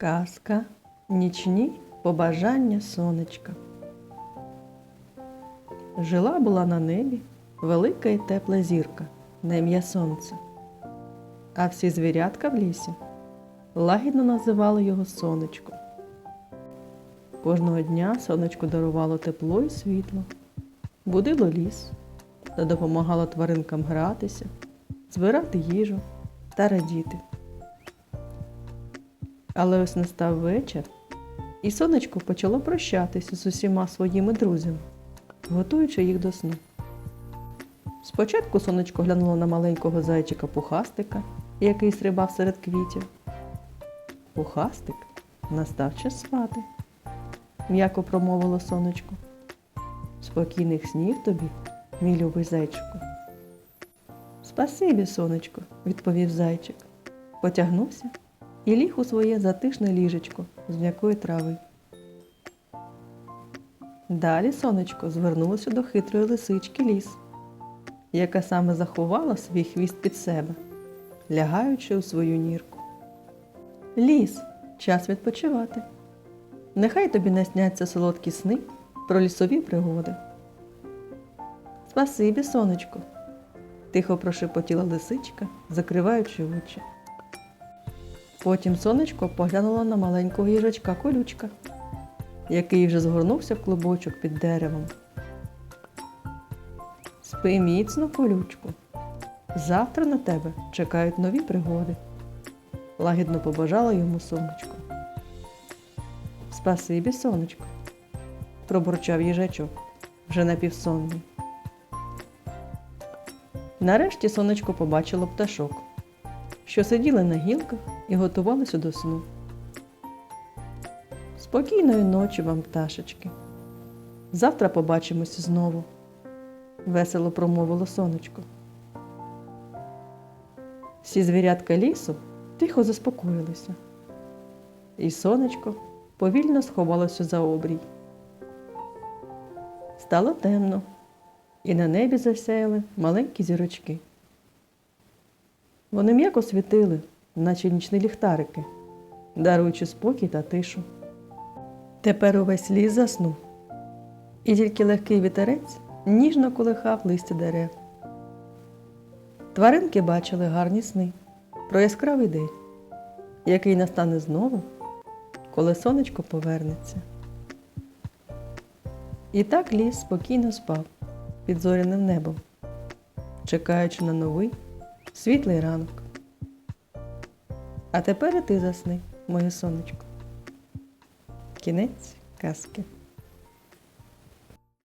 Казка Нічні побажання сонечка. Жила була на небі велика і тепла зірка на ім'я Сонце. А всі звірятка в лісі лагідно називали його сонечко. Кожного дня сонечко дарувало тепло і світло, будило ліс та допомагало тваринкам гратися, збирати їжу та радіти. Але ось настав вечір, і сонечко почало прощатися з усіма своїми друзями, готуючи їх до сну. Спочатку сонечко глянуло на маленького зайчика пухастика, який стрибав серед квітів. Пухастик настав час спати, м'яко промовило сонечко. Спокійних снів тобі, мій любий зайчику. Спасибі, сонечко, відповів зайчик. Потягнувся і ліг у своє затишне ліжечко з м'якої трави. Далі сонечко звернулося до хитрої лисички ліс, яка саме заховала свій хвіст під себе, лягаючи у свою нірку. Ліс, час відпочивати. Нехай тобі насняться солодкі сни про лісові пригоди. Спасибі, сонечко, тихо прошепотіла лисичка, закриваючи очі. Потім сонечко поглянуло на маленького їжачка колючка, який вже згорнувся в клубочок під деревом. Спи міцно, колючку. Завтра на тебе чекають нові пригоди. Лагідно побажала йому сонечко. Спасибі, сонечко, пробурчав їжачок, вже напівсонний. Нарешті сонечко побачило пташок що сиділи на гілках і готувалися до сну. Спокійної ночі вам, пташечки. Завтра побачимося знову, весело промовило сонечко. Всі звірятка лісу тихо заспокоїлися, і сонечко повільно сховалося за обрій. Стало темно, і на небі засяяли маленькі зірочки. Вони м'яко світили, наче нічні ліхтарики, даруючи спокій та тишу. Тепер увесь ліс заснув, і тільки легкий вітерець ніжно колихав листя дерев. Тваринки бачили гарні сни про яскравий день, який настане знову, коли сонечко повернеться. І так ліс спокійно спав під зоряним небом, чекаючи на новий світлий ранок. А тепер і ти засни, моє сонечко. Кінець казки.